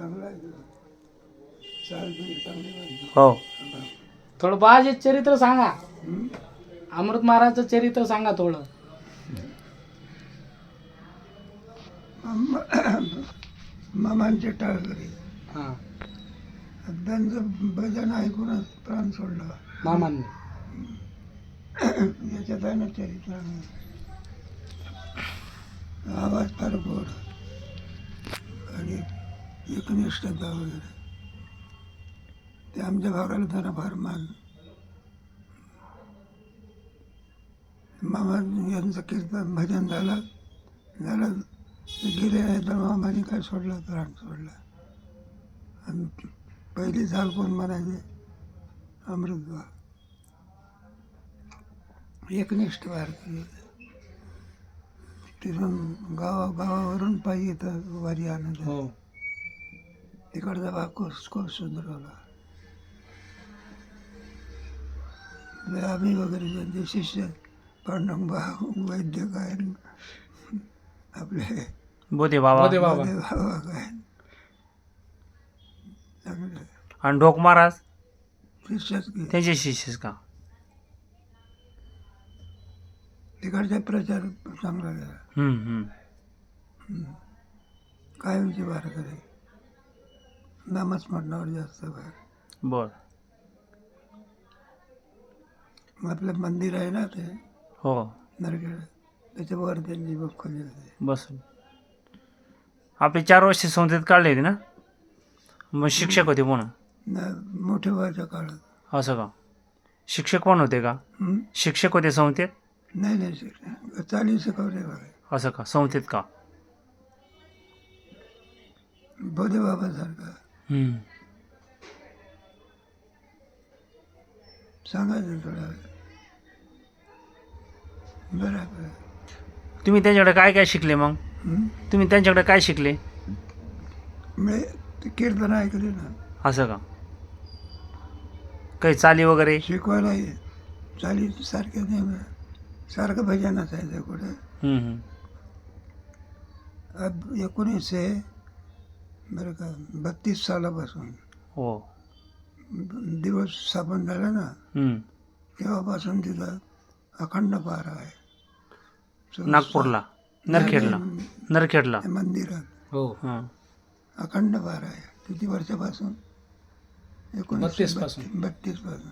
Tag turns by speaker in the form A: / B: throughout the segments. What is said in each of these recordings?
A: चांगला आहे चांगली.
B: हो.
C: थोडं बाजे चरित्र सांगा? अमृत महाराजचं चरित्र सांगा थोडं.
A: मामा- मामांचे टाळकरी.
C: हां.
A: त्यांचं भजन ऐकूनच प्राण सोडला.
C: मामांनी.
A: याच्यात आहे ना चरित्र. आवाज फार गोड. आणि एकनिष्ठता वगैरे ते आमच्या भागाला त्यांना फार मान मामा यांचं कीर्तन भजन झालं. झालं. गेले नाही तर मामाने काय सोडलं? प्राण सोडला. आणि पहिली झाल कोण म्हणायचे? अमृतबा एकनिष्ठ भारतीय. तिथून गावा गावावरून पाहिजे तर वारी आनंद.
C: हो.
A: तिकडचा भाग कोस कोस सुधारवला म्हणजे आम्ही वगैरे त्यांचे शिष्य पांडुंबा वैद्य काय आपले
B: बोधे बाबा
C: बोधे बाबा
A: काय चांगले
B: आणि ढोक महाराज त्यांचे शिष्यच का
A: तिकडचा प्रचार चांगला झाला. कायमची बार करे नामस्मरणावर जास्त भर
B: बर.
A: मग आपलं मंदिर आहे ना ते?
B: हो.
A: नरखेड. त्याच्यावर त्यांची बुक खोली होती
B: बस. आपले चार वर्ष संस्थेत काढले होते ना? मग शिक्षक होते कोण
A: न मोठे वयाच्या काळात.
B: असं का? शिक्षक कोण होते का?
A: हं?
B: शिक्षक होते संस्थेत?
A: नाही नाही शिक्षण चाली शिकवले बघा.
B: असं का? संस्थेत का?
A: बोधे बाबासारखा. सांगायचं थोडा. बरोबर
B: तुम्ही त्यांच्याकडे काय काय शिकले मग? तुम्ही त्यांच्याकडे काय शिकले?
A: मी ते कीर्तन ऐकले ना.
B: असं का? काही चाली वगैरे?
A: शिकवायला ये. चाली सारखे नेहमी सारखं भजन असायचं कुठे.
B: हम्म, हम्म.
A: अब एकोणीसशे बरं का बत्तीस सालापासून.
B: हो.
A: दिवस स्थापन झाला ना. तेव्हापासून तिथं अखंड पारा आहे.
B: नागपूरला नरखेडला. नरखेडला.
A: मंदिरात.
C: हो.
B: हां.
A: अखंड पारा आहे. किती वर्षापासून? एकोणीसशे
C: 32 पासून.
A: बत्तीसपासून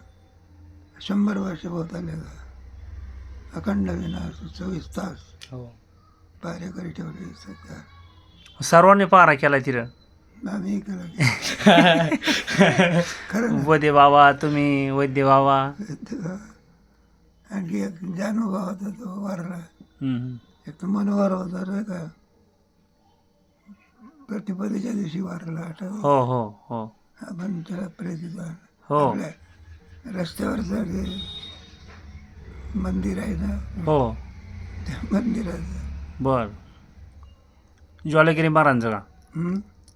A: शंभर वर्ष होत आले का? अखंड विनाश चोवीस तास.
C: हो.
A: पारेकरी ठेवले सध्या
B: सर्वांनी पारा केला तिथं.
A: आम्ही खरं ना.
B: वैद्य बाबा तुम्ही वैद्य बाबा.
A: आणखी एक जानोबा होता तो वारला. एक तर मनोहर होता रे का? प्रतिपदेच्या दिवशी वारला आठवत
B: हो हो हो.
A: आपण त्याला प्रेरित
B: हो.
A: रस्त्यावरचं मंदिर आहे ना?
B: हो.
A: त्या मंदिरात
B: बर. ज्वालागिरी महाराजांचं का?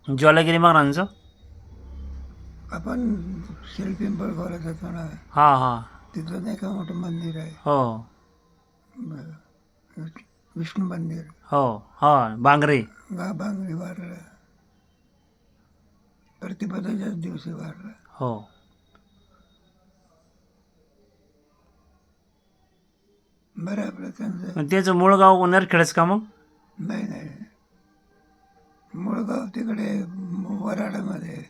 B: ज्वालागिरी महाराजांचं
A: आपण शिल्पिंपळ जातो ना
B: हां हां.
A: तिथं नाही का मोठं मंदिर आहे?
B: हो.
A: ब- विष्णू मंदिर.
B: हो हा बांगरे.
A: गा बांगडी वारला. प्रतिपदाच्याच दिवशी वारला.
B: हो.
A: बरं आपलं त्यांचं.
B: त्याचं मूळ गाव नरखेडच का मग?
A: नाही नाही. मुळगाव तिकडे वराडामध्ये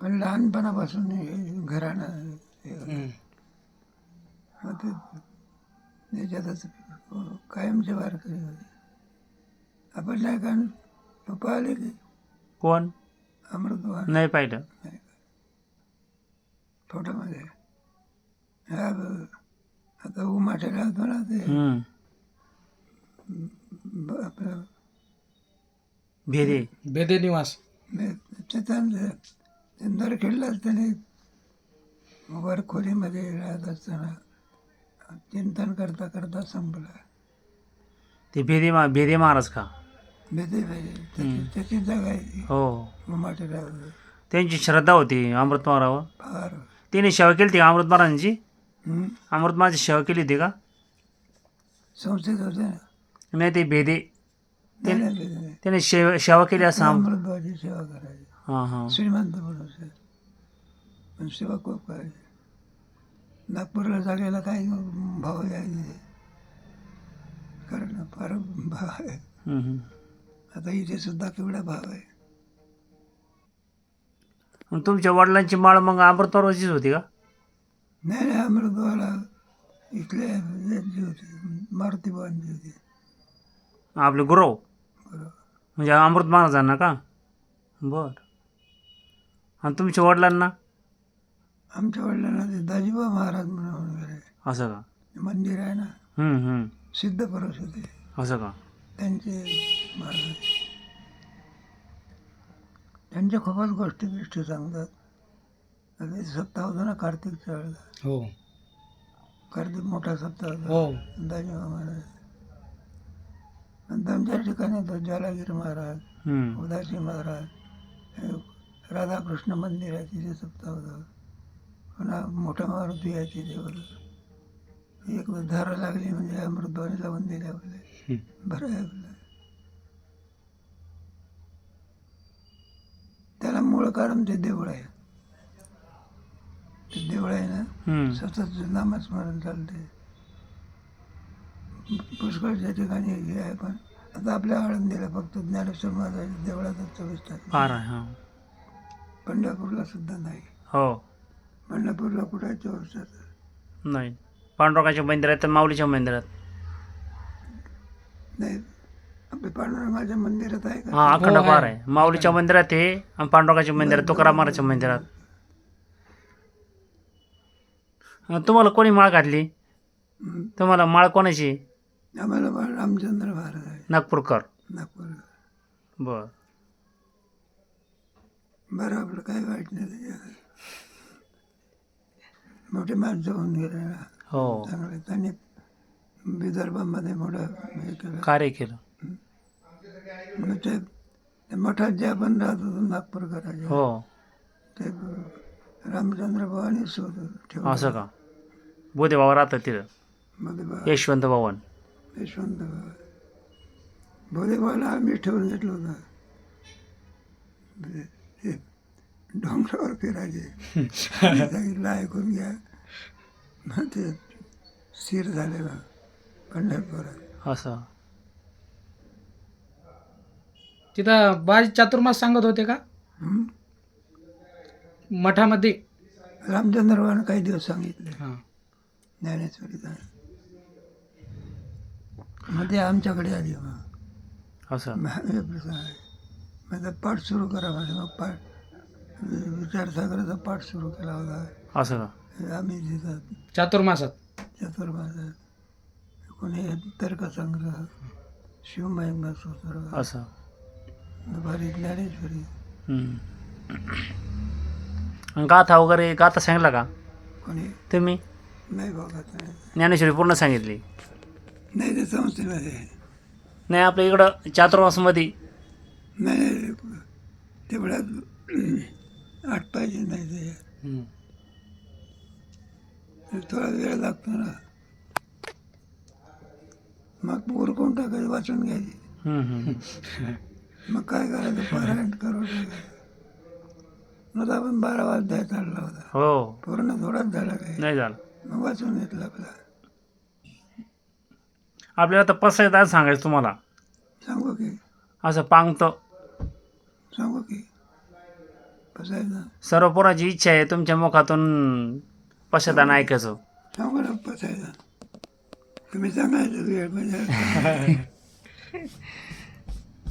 A: पण लहानपणापासून घराणं
C: हम्म.
A: मग ते त्याच्यातच कायमचे वारकरी होते. आपण नाही का तो पाहिले की?
B: कोण?
A: अमृतवान
B: नाही पाहिलं.
A: फोटोमध्ये. हा आता उमाट्याला होतो ना ते. आपलं
B: भेदे.
C: बेदे निवास.
A: ते- ते नरखेडलाच त्याने वर खोलीमध्ये राहत असताना चिंतन करता करता संपला.
B: ते भेदे मा भेदे महाराज का?
A: भेटे पाहिजे त्याची त्याची जागा आहे. ती
B: हो त्यांची श्रद्धा होती अमृत महारावर
A: फार.
B: त्याने सेवा केली होती का अमृत महाराजांची? अमृत महाराजांची सेवा केली होती का?
A: संस्थेत होते ना.
B: नाही ते भेदे
A: नाही.
B: त्याने शेव सेवा केली असं आम-
A: सेवा करायची.
B: हां हां.
A: श्रीमंत माणूस आहे. पण सेवा खूप करायची. नागपूरला जागेला काही भाव यायचे कारण फार भाव आहे.
B: हम्म, हम्म.
A: आता इथे सुद्धा केवढा भाव आहे.
B: मग तुमच्या वडिलांची माळ मग अमृतपरवाचीच होती का?
A: नाही नाही अमृतभावाला इथल्या यांची होती मारुती भवानची होती.
B: आपले गुरव? म्हणजे अमृत महाराजांना का? बर. आणि तुमच्या वडिलांना?
A: आमच्या वडिलांना ते दाजीबा महाराज म्हणून वगैरे.
B: असं का?
A: मंदिर आहे ना?
B: हम्म, हम्म.
A: सिद्ध पुरुष होते.
B: असं का?
A: त्यांचे महाराज. त्यांच्या खूपच गोष्टी बिष्टी सांगतात. अगदी सप्ताह होता ना कार्तिकच्या वेळेला.
C: हो.
A: कार्तिक मोठा सप्ताह होता.
C: हो.
A: दाजीबा महाराज. आणि चार ठिकाणी तो जालागीर महाराज. उदासी महाराज राधाकृष्ण मंदिर आहे तिथे सप्ताह होता पुन्हा मोठा मारुती आहे तिथे बरं एक धारा लागली म्हणजे अमृतवाणीला मंदिर आहे आपले बरं आहे आपलं. त्याला मूळ कारण ते देऊळ आहे. ते देऊळ आहे ना. सतत नामस्मरण चालते पुष्कळच्या ठिकाणी हे आहे पण आता आपल्या आळंदीला फक्त ज्ञानेश्वर महाराज देवळातच चोवीस तास
B: आहे हां.
A: पंढरपूरला सुद्धा नाही.
B: हो.
A: पंढरपूरला कुठे आहे चोवीस तास?
B: नाही. पांडुरंगाच्या मंदिरात तर माऊलीच्या मंदिरात.
A: नाही आपल्या पांडुरंगाच्या मंदिरात आहे का?
B: हां अखंड
C: हो,
B: फार
C: आहे.
B: आहे. माऊलीच्या मंदिरात आहे आणि पांडुरंगाच्या मंदिरात तुकाराम महाराजच्या मंदिरात. अं, तुम्हाला कोणी माळ घातली?
A: हं.
B: तुम्हाला माळ कोणाची?
A: आम्हाला बा- रामचंद्र महाराज आहे
B: नागपूरकर.
A: नागपूर
B: बर.
A: बरं आपलं काही वाईट नाही त्याच्यात मोठे माणसं होऊन गेले.
B: हो.
A: चांगले. त्यांनी विदर्भामध्ये मोठं हे केलं.
B: कार्य केलं.
A: मग ते ते मठात जे आपण राहत होतो नागपूर करायचे
B: हो.
A: ते रामचंद्र भवानी शोध ठेवलं.
B: असं का? बोधे बाबा राहतात तिथं.
A: बा
B: यशवंत भवन.
A: यशवंत बाबा भोदेबाला आम्ही ठेवून घेतलं होतं. म्हणजे ते डोंगरावर फिरायचे. सांगितलं ऐकून घ्या. मग ते स्थिर झाले ना पंढरपुरात.
B: असं.
C: तिथं बाज चातुर्मास सांगत होते का? मठामध्ये.
A: रामचंद्र भगवान काही दिवस सांगितले.
C: हां.
A: ज्ञानेश्वरीचा मग ते आमच्याकडे आली मग.
B: असं?
A: मग हे पाठ सुरू करा म्हणजे मग पाठ विचारसागराचा पाठ सुरू केला होता
B: असं का?
A: हे आम्ही तिथं
C: चातुर्मासात.
A: चतुर्मास कोणी तर्कसंग्रह शिवमहिमा सूत्र
B: असं.
A: दुपारी ज्ञानेश्वरी.
B: गाथा वगैरे गाथा सांगितला का?
A: कोणी?
B: तुम्ही?
A: नाही बघत नाही
B: ज्ञानेश्वरी पूर्ण सांगितली.
A: नाही ते संस्थेमध्ये आहे.
B: नाही आपल्या इकडं चातुर्मासमध्ये.
A: नाही तेवढ्यात आठ पाहिजे नाही ते
C: हम्म.
A: थोडा वेळ लागतो ना. मग उरकून टाकायचं? वाचून घ्यायची.
B: हम्म, हम्म.
A: मग काय करायचं? पारायण करून टाकायचं. मग आपण बारा वाजता चालला होता.
B: हो.
A: पूर्ण थोडाच झाला काय?
B: नाही झालं.
A: मग वाचून घेतलं आपला.
B: आपल्याला आता पसायत आज सांगायचं तुम्हाला.
A: सांगू की.
B: असं पांगतं.
A: सांगू की. पसायचं
B: सर्व पोराची इच्छा आहे तुमच्या मुखातून पश्चातान ऐकायचं.
A: सांगू ना पसायचं तुम्ही सांगायचं वेळ म्हणजे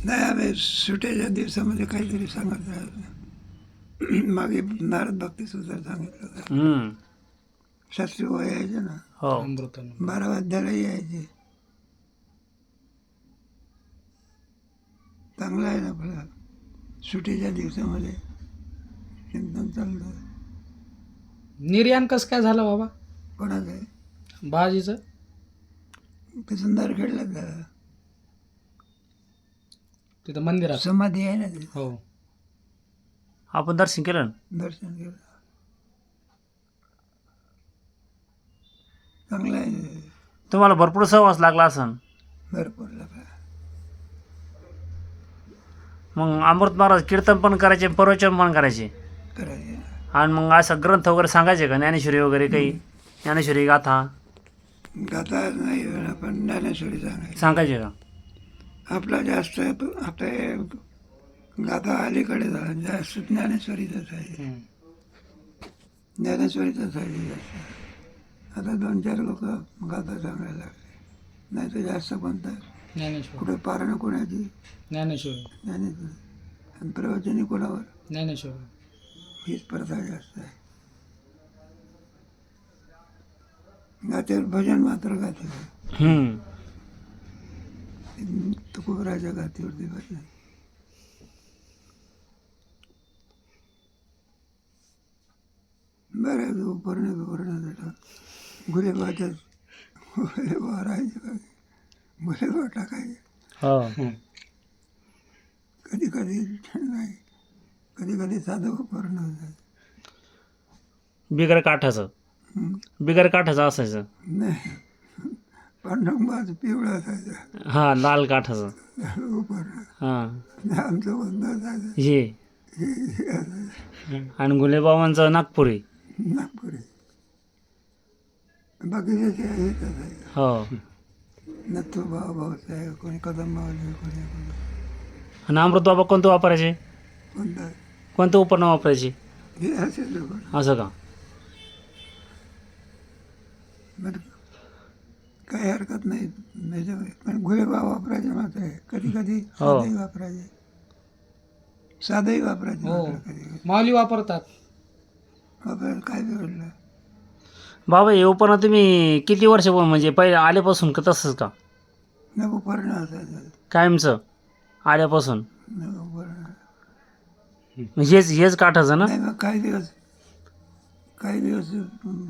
A: नाही आम्ही सुट्याच्या दिवसामध्ये काहीतरी सांगत राहायचं मागे नारद भक्ती सुद्धा सांगितलं होतं.
B: हम्म.
A: शास्त्री वय यायचे ना?
B: हो.
C: अमृतानं
A: बारा वाद्याला यायचे. चांगलं आहे ना आपलं. सुट्टीच्या दिवसामध्ये चिंतन चाललं
C: निर्याण कसं काय झालं बाबा?
A: कोणाचं आहे?
C: बाजीचं
A: ते सुंदर खेळलं त्याला
C: तिथं मंदिरात.
A: समाधी आहे ना ते.
C: हो.
B: आपण दर्शन केलं ना?
A: दर्शन केलं. चांगलं आहे.
B: तुम्हाला भरपूर सहवास लागला असन.
A: भरपूर लागला.
B: मग अमृत महाराज कीर्तन पण करायचे प्रवचन पण करायचे.
A: करायचे.
B: आणि मग असं ग्रंथ वगैरे सांगायचे का? ज्ञानेश्वरी वगैरे काही? ज्ञानेश्वरी गाथा?
A: गाता नाही पण ज्ञानेश्वरी सांगायची.
B: सांगायचे का?
A: आपला जास्त आता हे गाथा अलीकडे झाला जास्त ज्ञानेश्वरीचंच आहे ज्ञानेश्वरीचंच आहे जास्त. आता दोन चार लोक गाथा सांगायला लागले. नाही तर जास्त कोणतं?
C: ज्ञानेश्वर.
A: कुठे पारणं कोणाची
C: ज्ञानेश्वर.
A: ज्ञानेश्वरी. आणि प्रवचनी कोणावर?
C: ज्ञानेश्वर.
A: हीच प्रथा जास्त आहे. गात्यावर भजन मात्र गाते.
B: हम्म.
A: तुकोबराच्या गातीवरती भजन. बऱ्याच उपर्ण बिपर्ण जातात गुलेबाच्या गुलेबा राहायचे. गुलेबा टाकायचे
B: हो.
A: कधी कधी नाही. कधी कधी साधं उपर्ण होतात
B: बिगर काठाचं. बिगर काठाचं असायचं.
A: नाही. पांडुरंगाच पिवळा असायचा.
B: हा लाल काठाचं. हा.
A: आमचं बंद असायचं.
B: हे. आणि गुलेबाबांचं नागपुरी.
A: नागपुरी. बाकीचे
B: हो.
A: नथू भाऊ भाऊसाहेब कोणी कदम मावले कोणी
B: आणि अमृत बाबा कोणतं वापरायचे?
A: कोणतं?
B: कोणतं उपकरण वापरायचे?
A: हे असे लोक.
B: असं का?
A: पण काही हरकत नाही. त्याच्यामध्ये पण गुहेबा वापरायचे मात्र. कधी कधी
B: हो.
A: साधंही वापरायचे. साधंही वापरायचे
C: हो.
A: मात्र कधी कधी.
C: माऊली वापरतात.
A: वापरायला काय बिघडलं?
B: बाबा हे उपकरण तुम्ही किती वर्ष म्हणजे पहिले आल्यापासून का तसंच का?
A: असायचं
B: कायमचं? आल्यापासून? हेच हेच काठाचं ना?
A: नाही मग काही दिवस काही दिवस अं,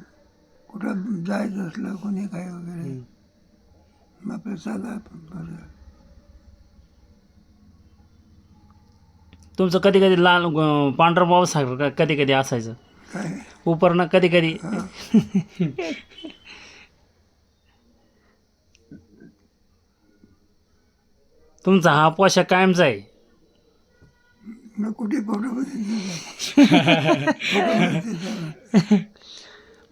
A: कुठं जायचं असलं कोणी काय वगैरे मग आपलं साधा बरं.
B: तुमचं कधी कधी लाल अं, पांढरं सारखं कधी कधी असायचं?
A: काय?
B: उपरणं कधी कधी तुमचा हा पोशाख कायमचा आहे.
A: मग कुठे फोटो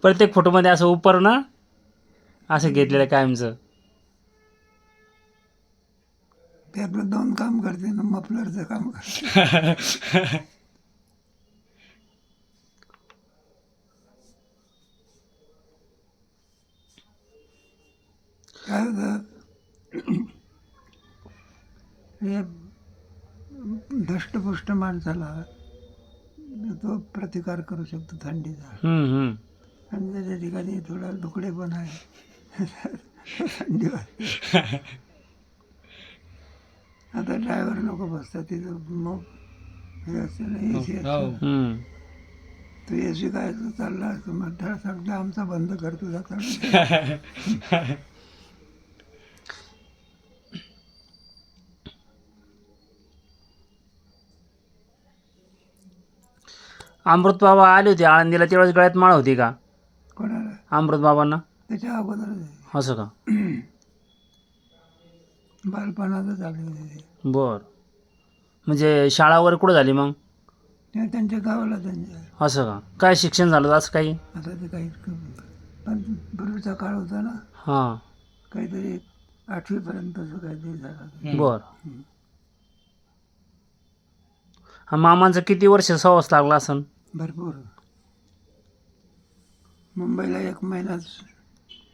B: प्रत्येक फोटोमध्ये असं उपरणं असं घेतलेलं कायमचं.
A: ते आपलं दोन काम करते ना मफलरचं काम करते. काय होतं? हे धष्टपुष्ट माणसाला तो प्रतिकार करू शकतो थंडीचा. आणि त्याच्या ठिकाणी थोडा दुकडे पण आहे. थंडी आता ड्रायव्हर नको बसतात तिथं मग हे असते ना ए सी
C: हो.
A: तो ए सी काय तो चालला असतो मग त्याला सांगतो आमचा बंद करतो जाता
B: अमृत बाबा आले होते आळंदीला तेवढ्याच गळ्यात माळ होती का?
A: कोणाला?
B: अमृत बाबांना?
A: त्याच्या अगोदरच आहे.
B: असं का?
A: होते ते.
B: बर. म्हणजे शाळा वगैरे कुठं झाली मग?
A: ते त्यांच्या गावाला त्यांच्या.
B: असं का? काय शिक्षण झालं असं काही?
A: आता ते काही पण पूर्वीचा काळ होता ना.
B: हां.
A: काहीतरी आठवीपर्यंतचं काहीतरी झालं
B: बर. हा मामांचं किती वर्ष सहवास लागला असन?
A: भरपूर. मुंबईला एक महिनाच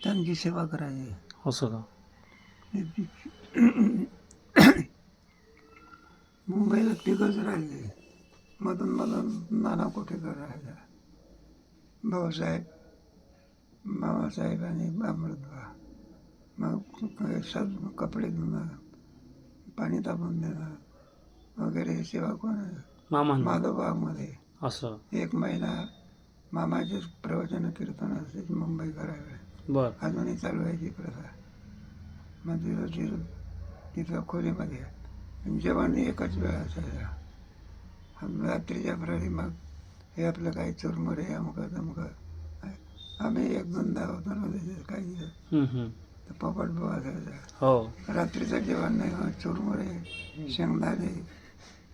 A: त्यांची सेवा करायची.
B: असं का?
A: मुंबईला तिघच राहिले. मधून मधून नाना कोठेकर राहिला भाऊसाहेब मामासाहेब आणि अमृतबा. मग सब कपडे धुणं पाणी तापून देणं. वगैरे सेवा कोण
B: मामा
A: माधवबागमध्ये.
B: असं.
A: एक महिना मामाचे प्रवचन कीर्तन असते मुंबई करावे
B: बर.
A: अजूनही चालू आहे ती प्रथा. मग तिथं तिथं खोलीमध्ये. जेवण एकच वेळ असायचा. रात्रीच्या प्रहरी मग हे आपलं काही चुरमुरे अमुकं तमुकं. आम्ही एक दोनदा होतो ना काही. तर पोपट असायचा.
B: हो.
A: रात्रीचं जेवण नाही चुरमुरे शेंगदाणे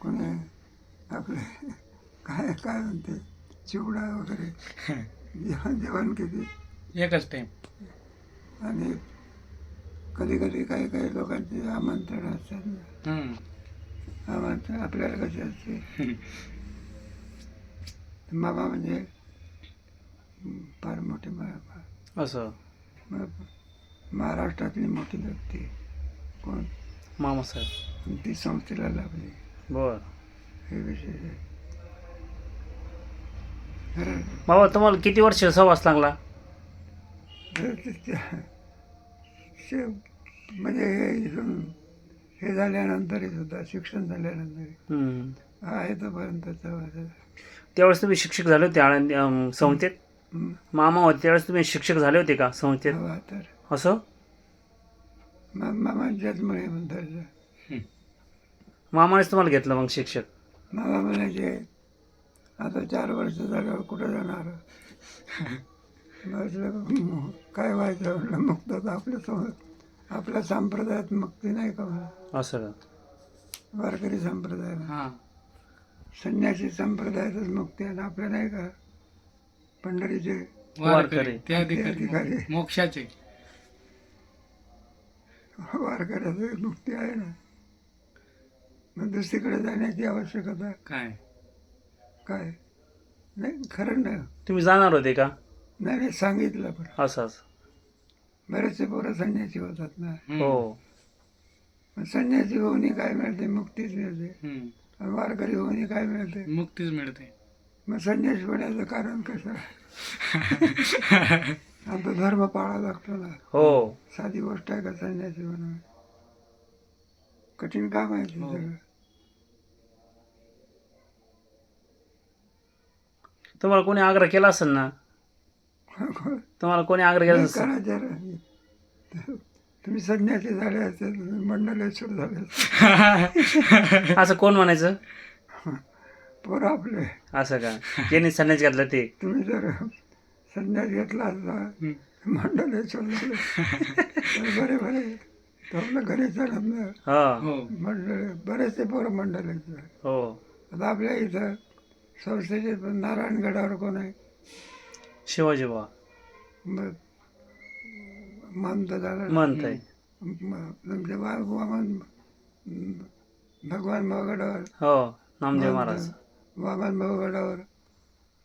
A: कोणी आपले काय काय म्हणते? चिवडा वगैरे. जेवण जेवण किती?
C: एकच टाइम
A: आणि कधी कधी काही काही लोकांचे आमंत्रण असतात ना. आमंत्रण आपल्याला कसे असते? मामा म्हणजे फार मोठे
B: असं.
A: महाराष्ट्रातली मोठी व्यक्ती कोण?
B: मामासाहेब
A: ती संस्थेला लाभली.
B: बर.
A: हे विशेष आहे
B: बाबा तुम्हाला किती वर्ष सहवास लागला?
A: तर ते- ते- शे- म्हणजे हे इथून हे झाल्यानंतरही सुद्धा शिक्षण झाल्यानंतर
B: हम्म.
A: आहे. तोपर्यंत.
B: त्यावेळेस तुम्ही शिक्षक झाले होते आळंदी अं, संस्थेत
A: हं.
B: मामा होते त्यावेळेस तुम्ही शिक्षक झाले होते का संस्थेत
A: हवा तर
B: असं?
A: मा- मामांच्याच मुळे म्हणतात
B: मामानेच तुम्हाला घेतलं मग शिक्षक?
A: मामा म्हणायचे आता चार वर्ष झाल्यावर कुठं जाणार? म्हटलं "म- काय व्हायचं? म्हटलं मुक्त तर आपल्यासमोर आपल्या संप्रदायात मुक्ती नाही का
B: असं का?
A: वारकरी संप्रदाय.
C: हा.
A: संन्यासी संप्रदायातच मुक्ती आहे आपल्या नाही का? पंढरीचे
C: वारकरी त्या.
A: अधिकारी
C: मोक्षाचे.
A: वारकऱ्याचं मुक्ती आहे ना. मग दुसरीकडे जाण्याची आवश्यकता
C: काय?
A: काय? नाही खरं नाही
B: तुम्ही जाणार होते का?
A: नाही नाही सांगितलं पण.
B: असं असं.
A: बरेचसे पोरं संन्यासी होतात ना.
B: हो.
A: मग संन्यासी होऊन काय मिळते? मुक्तीच मिळते.
C: हम्म.
A: आणि वारकरी होऊन काय मिळते?
C: मुक्तीच मिळते.
A: मग संन्यास होण्याचं कारण कसं? आमचा धर्म पाळावा लागतो ना.
B: हो.
A: साधी गोष्ट आहे का संन्यासी होणं? कठीण काम आहे ते
C: हो.
A: सगळं.
B: तुम्हाला कोणी आग्रह केला असेल ना? तुम्हाला कोणी आग्रह केला असेल.
A: तुम्ही संन्यासी झाले असते तुम्ही मंडलेश्वर झाले
B: असं कोण म्हणायचं?
A: पोरं आपले.
B: असं का? ज्यांनी संन्यास घातलं ते.
A: तुम्ही जर संन्यास घेतला असता. मंडलेश्वर झाले. तर बरे बरे. आपलं घरी चालत ना
B: हा.
C: हो.
A: मंडळ बरेचसे पोरं मंडलेश्वर
B: हो.
A: आता आपल्या इथं संस्थेचे पण नारायणगडावर कोण आहे?
B: शिवाजी बा
A: मग महंत झालं
B: म्हणताय
A: म- तुमचे वा वामन भगवान भावगडावर
B: हो नामदेव महाराज.
A: वामन भावगडावर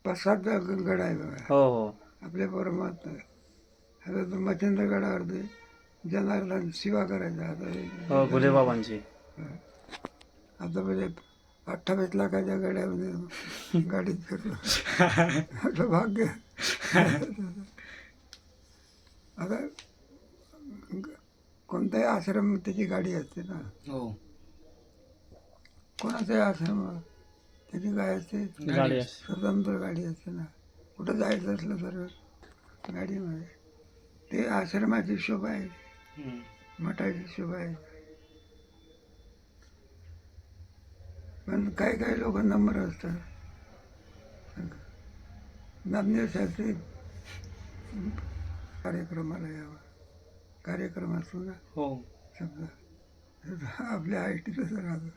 A: पाच सात गड आहे बघा.
B: हो हो.
A: आपल्या परमात्मा आता तो मच्छिंद्र गडावर ते जनार्दन शिवा करायचा आता हे-
B: हो गुलेबाबांची
A: आता म्हणजे अठ्ठावीस लाखाच्या गाड्यामध्ये गाडीत फिरलो आपलं भाग्य. आता कोणताही आश्रम त्याची गाडी असते ना.
C: हो.
A: कोणाचाही आश्रम? त्याची काय असते.
B: गाडी असते.
A: स्वतंत्र गाडी असते ना. कुठं जायचं असलं तर गाडीमध्ये. ते आश्रमाची शोभा आहे. मठाची शोभा आहे पण काही काही लोक नंबर असतात. नामदेव साहेब कार्यक्रमाला यावं. कार्यक्रम असतो ना
C: हो.
A: समजा आपल्या आय टीचं राहतं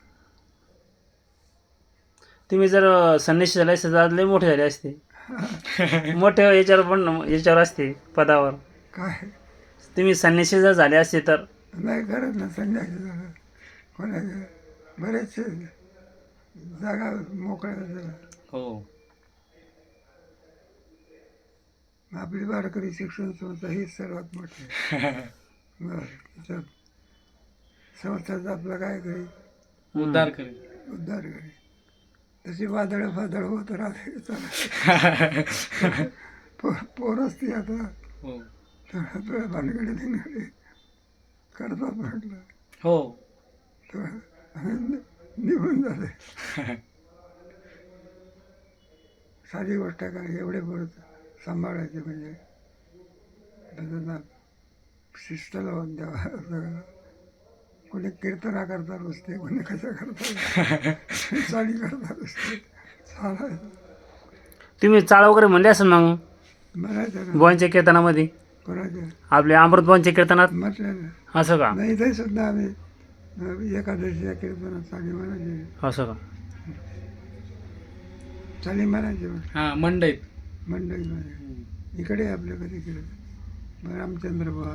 B: तुम्ही जर संन्यासी झाले असते तर लय मोठे झाले असते. मोठे याच्यावर पण याच्यावर असते पदावर.
A: काय?
B: तुम्ही संन्यासी जर झाले असते तर?
A: नाही करत ना संन्यासी झालं. कोणाच्या बरेचसे जागा मोकळ्या झाल्या.
C: हो.
A: आपली वारकरी शिक्षण संस्था ही सर्वात मोठी. आहे बरं तिथं संस्थाचा आपलं काय करी
C: उद्धार करेल.
A: उद्धार करी तशी वादळ फादळ होत राहते. चालत. पो पोरच ती आता.
C: हो.
A: थोड्या भानगडी धिंगडी करतात म्हटलं
C: हो.
A: तर निघून जाते. साधी गोष्ट आहे का? एवढे पोरं सांभाळायचे म्हणजे. त्यांना शिस्त लावून द्यावा सगळं कोणी कीर्तना करता बसते कोणी कसं करता? चाली करता बसते चालायचं.
B: तुम्ही चाळ वगैरे म्हणले असेल मग?
A: म्हणायचं ना.
B: बुवांच्या कीर्तनामध्ये?
A: कोणाच्या
B: आपल्या अमृत बुवांच्या कीर्तनात?
A: म्हटलं ना.
B: असं का?
A: नाही इथे सुद्धा आम्ही एकादशीच्या कीर्तनात चाली म्हणायचे
B: असं का?
A: चाली म्हणायचे
C: हा मंडईत.
A: मंडळीमध्ये इकडे आपल्याकडे इकडे. रामचंद्र बा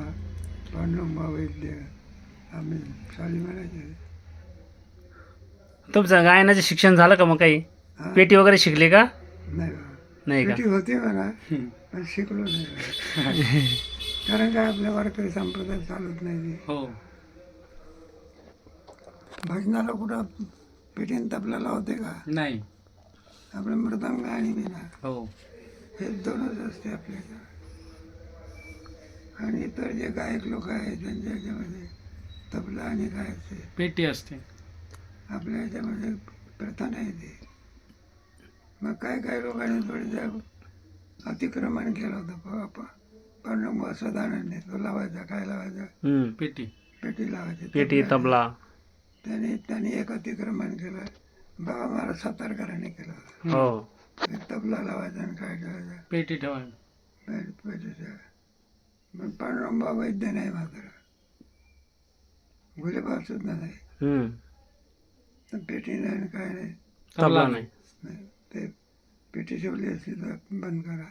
A: पांडुरंबा वैद्य आम्ही चाली म्हणायचे
B: तुमचं गायनाचं शिक्षण झालं का मग काही?
A: हा?
B: पेटी वगैरे शिकले का?
A: नाही. बा.
B: नाही का?
A: पेटी होती म्हणा. पण शिकलो नाही. कारण काय आपल्या वारकरी संप्रदाय चालत नाही.
C: हो.
A: भजनाला कुठं पेटीन तबला लावते का?
C: नाही.
A: आपलं मृदंग आणि विना
C: हो.
A: हे दोनच असते आपल्या आणि इतर जे गायक लोक आहेत त्यांच्या ह्याच्यामध्ये तबला आणि गायचे.
C: पेटी असते.
A: आपल्या ह्याच्यामध्ये प्रथा नाही ते. मग काय काय लोकांनी थोडं अतिक्रमण केलं होतं प- प- पांडुरंग सदानंदने तो लावायचा काय लावायचा?
B: हम्म.
C: पेटी.
A: पेटी लावायची.
B: पेटी तबला.
A: त्याने त्यांनी एक अतिक्रमण केलं. बाबा मला सातारकरांनी केलं होतं.
B: हो.
A: तबला लावायचा आणि काय ठेवायचा
C: पेटी ठेवायला
A: पेट पेटीच्या मग पांडुरंबा वैद्य नाही मात्र. गुलेबाब सुद्धा नाही. पेटी नाही आणि काय नाही.
B: तबला नाही.
A: नाही. ते पेटी ठेवली असती तर बंद करा.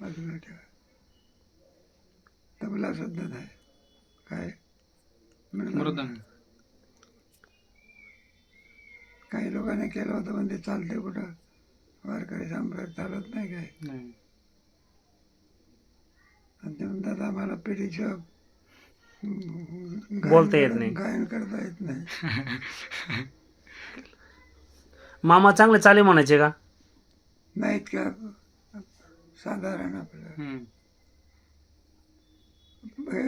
A: बाजूला ठेवा तबला सुद्धा नाही. काय? मृदंग. काही लोकांनी केलं होतं पण ते चालते कुठं? वारकरी संप्रदाय चालत नाही काय? आणि ते म्हणतात आम्हाला गायन
B: बोलता येत नाही.
A: गायन करता येत नाही.
B: मामा चांगले चाले म्हणायचे का?
A: नाहीत का साधारण आपलं. हे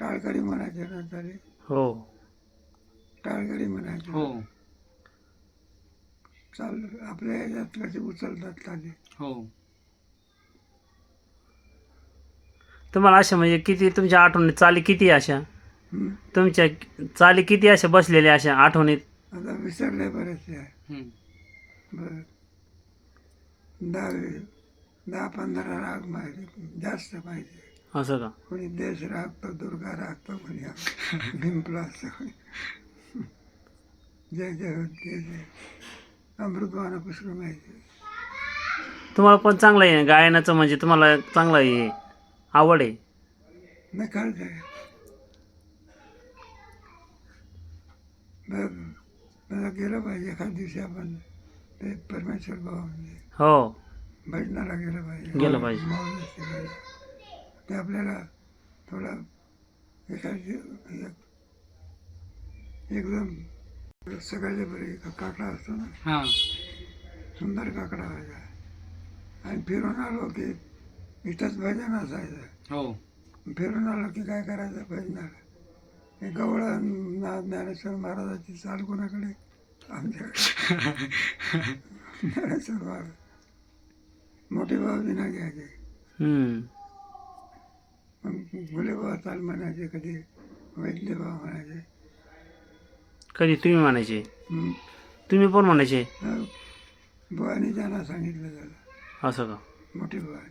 A: टाळकरी म्हणायचे ना तरी.
B: हो.
A: टाळकरी म्हणायचे.
C: हो.
A: चाल आपल्या ह्याच्यात कशी उचलतात ताली
C: हो.
B: तुम्हाला अशा म्हणजे किती तुमच्या आठवणीत चाली किती अशा? तुमच्या चाली किती अशा बसलेल्या अशा आठवणीत?
A: आता विसरले बरेचसे. बरं. दहा दहा पंधरा राग माहिती जास्त माहिती.
B: असं का?
A: कोणी देश राखतो दुर्गा राखतो कोणी भिंपला असतं जय जय जय जय. अमृतवाना पुष्कळ माहिती.
B: तुम्हाला पण चांगलं आहे गायनाचं म्हणजे तुम्हाला चांगलं आहे आवड आहे.
A: नाही कळत आहे. बरं मला गेलं पाहिजे एखाद दिवशी आपण ते परमेश्वर भाऊ म्हणजे.
B: हो.
A: भजनाला गेलं पाहिजे.
B: गेलं पाहिजे.
A: मौज असते पाहिजे ते आपल्याला थोडा एखादी एक- एकदम सगळ्याच्या बरे एक काकडा असतो ना.
C: हा.
A: सुंदर काकडा व्हायचा. आणि फिरून आलो की इथंच भजन असायचं.
C: हो.
A: फिरून आलो की काय करायचं? भजनाला. हे गवळण ना ज्ञानेश्वर महाराजाची चाल कोणाकडे? आमच्याकडे. ज्ञानेश्वर महाराज. मोठे भाऊ विना घ्यायचे. मग गुलेबाबा चाल म्हणायचे कधी वैद्य भाव म्हणायचे
B: कधी तुम्ही म्हणायचे?
A: हं.
B: तुम्ही पण म्हणायचे?
A: तर बुवानी ज्यांना सांगितलं त्याला.
B: असं का?
A: मोठे बुवाने.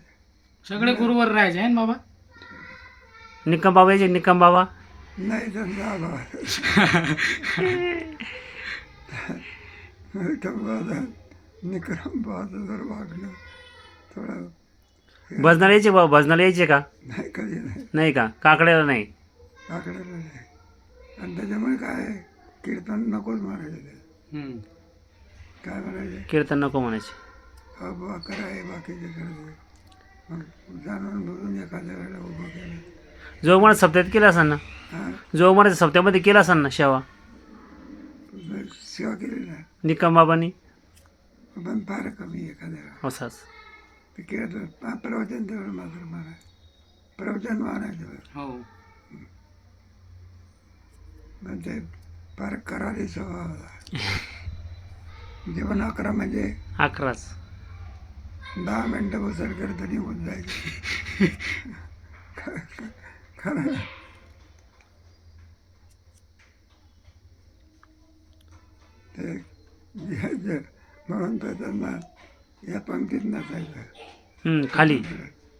C: सगळे गुरुवर राहायचे आहे ना बाबा?
B: निकम बाबा यायचे निकम बाबा?
A: नाही तर जा बाबा निक्रम बाबाचं जर वागणं थोडं
B: भजनाला यायचे बाबा भजनाला यायचे का?
A: नाही कधी नाही.
B: नाही का? काकड्याला नाही.
A: आकड्याला नाही. आणि त्याच्यामुळे काय कीर्तन नकोच म्हणायचे ते.
C: हम्म.
A: काय म्हणायचे?
B: कीर्तन नको म्हणायचे.
A: बुवा करा हे बाकीचे मग जाणून बुजून एखाद्या वेळेला उभं केलं.
B: जोगमाने सप्त्यात केला असाल ना
A: हा?
B: जोगमाने सप्त्यामध्ये केला असाल ना शेवा?
A: सेवा केली ना?
B: निकम बाबांनी?
A: पण फार कमी एखाद्या वेळेला.
B: असाच
A: ते केलं तर प्रवचन तेवढं मात्र म्हणा प्रवचन मानायचं बरं.
C: हो.
A: ते फार करारी स्वभाव होता. जेवण अकरा म्हणजे
B: अकराच.
A: दहा मिनटं बसर करता निघून जायचं खरं. ते म्हणून तर त्यांना या पंक्तीत नसायचं.
B: हम्म, खाली.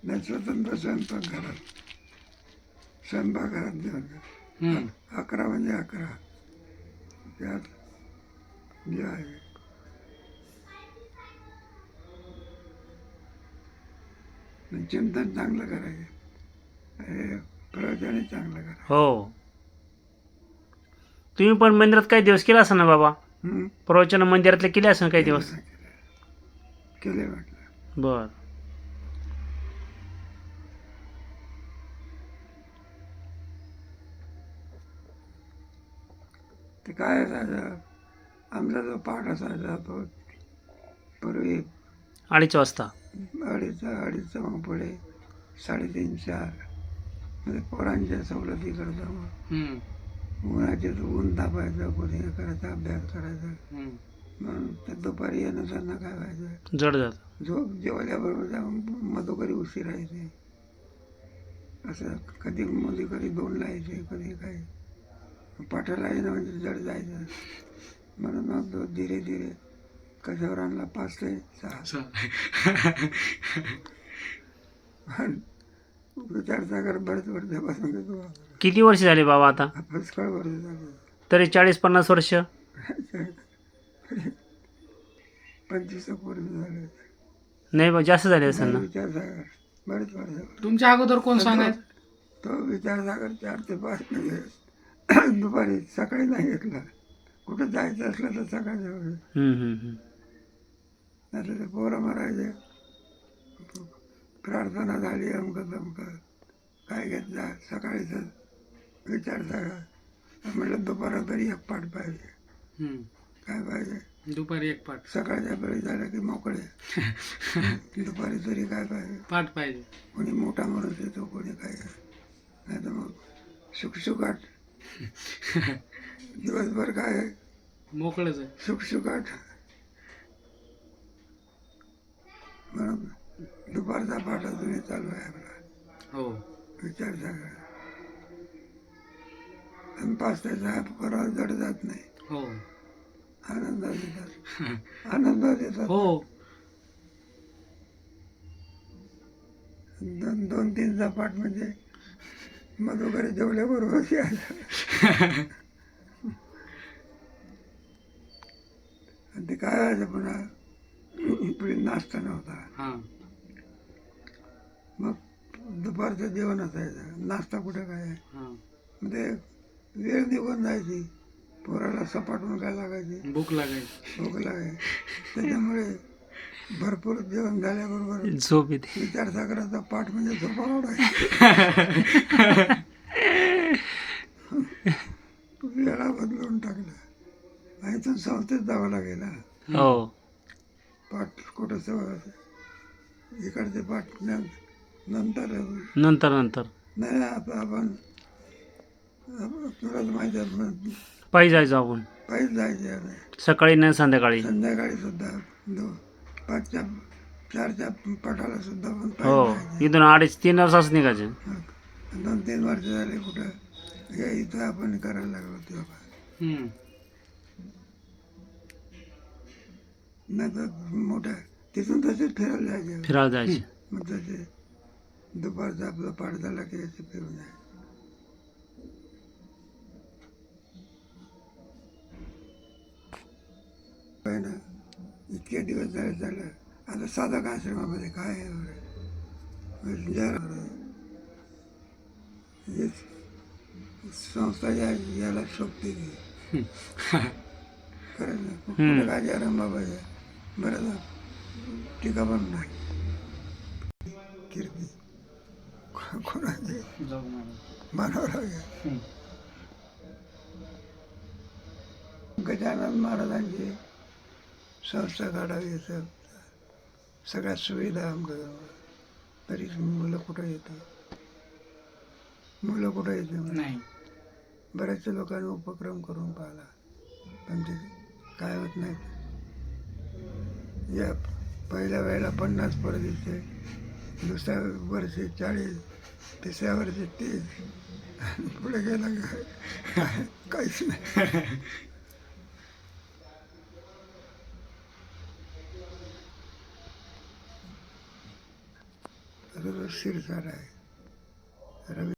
A: नाही स्वतंत्र स्वयंपाक घरात.
C: हम्म.
A: अकरा म्हणजे अकरा. त्यात जे आहे. चिंतन चांगलं करायचं. प्रवचनही चांगलं करा
B: हो. तुम्ही पण मंदिरात काही दिवस केला असा ना बाबा? प्रवचन मंदिरातले केले असेल काही दिवस?
A: केले म्हटलं
B: बर.
A: ते काय असायचं आमचा जो पाठ असायचा तो पूर्वी
B: अडीच वाजता.
A: अडीच अडीचचा मग पुढे साडेतीन चार. म्हणजे पोरांच्या सवलती करता. मग उन्हाचे ऊन तापायचं कोणी करायचं अभ्यास करायचा. म्हणून ते दुपारी येणं त्यांना काय व्हायचं?
B: जड जात.
A: झोप जेवल्याबरोबर जाऊन मधोकरी उशीर राहायचे असं कधी मधोकरी दोनला यायचे कधी काय. पाठाला येणं म्हणजे जड जायचं. म्हणून मग तो धीरे धीरे कशावर आणला? पाच ते सहा. विचार सागर बरेच वर्षापासून घेतो
B: किती वर्ष झाले बाबा आता?
A: पुष्कळ वर्ष झाले.
B: तरी चाळीस पन्नास वर्ष.
A: पंचवीस वर्ष झाले
B: नाही बा जास्त झाले असेल ना?
A: विचार सागर बरेच वर्ष
C: तुमच्या अगोदर कोण सांगायचं?
A: तो विचारसागर चार ते पाच म्हणजे दुपारी सकाळी नाही घेतला. कुठं जायचं असलं तर सकाळी जाऊ
B: हम्म, हम्म, हम्म.
A: नाही तर ते पोरं मारायचे प्रार्थना झाली अमकं तमकं. काय घेत जा सकाळीच विचारसागर. म्हटलं दुपारा तरी एक पाठ पाहिजे.
C: हम्म.
A: काय पाहिजे?
C: दुपारी एक पाठ.
A: सकाळच्या वेळी झालं की मोकळे. दुपारी तरी काय पाहिजे?
C: पाठ पाहिजे.
A: कोणी मोठा माणूस येतो कोणी काय नाही तर मग सुखसुखाट दिवसभर काय? आहे?
C: मोकळच आहे.
A: सुखसुखाट म्हणून दुपारचा पाठ अजूनही चालू आहे आपला.
C: हो.
A: विचार सगळा आणि पाच ते सहा करावं जड जात नाही.
C: हो.
A: आनंदात येतात आनंदात येतात
C: हो.
A: दोन दोन तीनचा पाठ म्हणजे वगैरे जेवल्याबरोबर ते काय व्हायचं पुन्हा? नाश्ता नव्हता मग दुपारचं जेवण असायचं. नाश्ता कुठं काय?
C: हां.
A: मग ते वेळ निघून जायची. पोराला सपाटून काय लागायची.
C: भूक लागायची.
A: भूक लागायची. त्याच्यामुळे भरपूर जेवण झाल्याबरोबर
B: झोप येते.
A: विचारसागराचा पाठ म्हणजे झोपावडा वेळा बदलून टाकला. इथून संस्थेत जावं लागेल हा.
B: हो.
A: पाठ कुठं सवय इकडचे पाठ न- नंतर.
B: नंतर नंतर.
A: नाही आता आपण तुलाच माहिती आहे आपण
B: पायी जायचो आपण.
A: पायीच जायचे.
B: सकाळी नाही संध्याकाळी?
A: संध्याकाळी सुद्धा. दो पाचच्या चारच्या पाठाला सुद्धा आपण
B: हो.
A: पायी जायचे.
B: इथून अडीच तीन वर्षाच निघायचे.
A: दोन तीन वर्ष झाले कुठं. हे इथं आपण करायला लागलो
C: हम्म.
A: नाही तर मोठ्या तिथून तसेच फिरायला जायचे.
B: फिरायला जायचे.
A: मग तसे दुपारचा आपला पाठ झाला की याचे फिरून जायचे ना इतके दिवस झाले झालं. आता साधक आश्रमामध्ये काय संस्था या याला शोभते ती. खरं ना काय हे. बरं ना टीका पण नाही. कीर्ती. कोणाची. गजानन महाराजांची. संस्था काढावी असं सगळ्या सुविधा आमचं तरी मुलं कुठं येतात? मुलं कुठं येते
C: नाही.
A: बऱ्याचशा लोकांनी उपक्रम करून पाहिला. पण ते काय होत नाही. या पहिल्या वेळेला पन्नास परदेशे दुसऱ्या वर्षी चाळीस तिसऱ्या वर्षी तीस. पुढे गेला काहीच नाही. आता तो शिरसाट आहे रवी